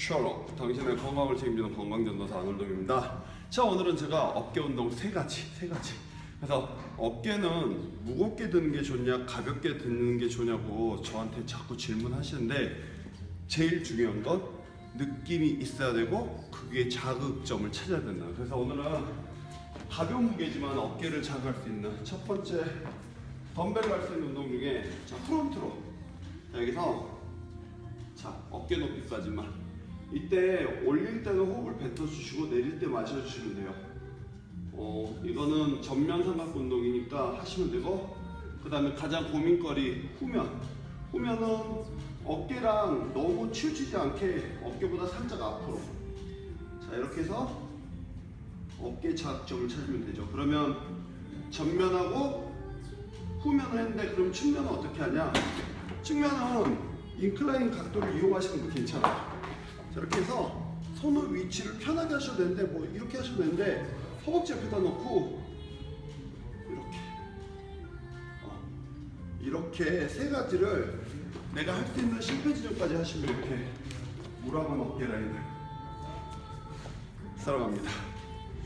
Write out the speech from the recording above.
셜록 당신의 건강을 책임지는 건강전도사 안월동입니다. 자 오늘은 제가 어깨 운동 세 가지 세 가지. 그래서 어깨는 무겁게 드는 게 좋냐 가볍게 드는 게 좋냐고 저한테 자꾸 질문하시는데 제일 중요한 건 느낌이 있어야 되고 그게 자극점을 찾아야 된다. 그래서 오늘은 가벼운 무게지만 어깨를 자극할 수 있는 첫 번째 덤벨로 할 수 있는 운동 중에 자 프론트로. 자, 여기서 자 어깨 높이까지만 이때 올릴 때는 호흡을 뱉어주시고 내릴 때 마셔주시면 돼요. 어 이거는 전면 삼각 운동이니까 하시면 되고 그 다음에 가장 고민거리 후면. 후면은 어깨랑 너무 치우치지 않게 어깨보다 살짝 앞으로. 자 이렇게 해서 어깨 자극점을 찾으면 되죠. 그러면 전면하고 후면을 했는데 그럼 측면은 어떻게 하냐? 측면은 인클라인 각도를 이용하시는 거 괜찮아요. 자, 이렇게 해서 손의 위치를 편하게 하셔도 되는데 뭐 이렇게 하셔도 되는데 허벅지 옆에다 놓고 이렇게. 어, 이렇게 세 가지를 내가 할 수 있는 실패 지점까지 하시면 이렇게 무라고 어깨 라인을 살아갑니다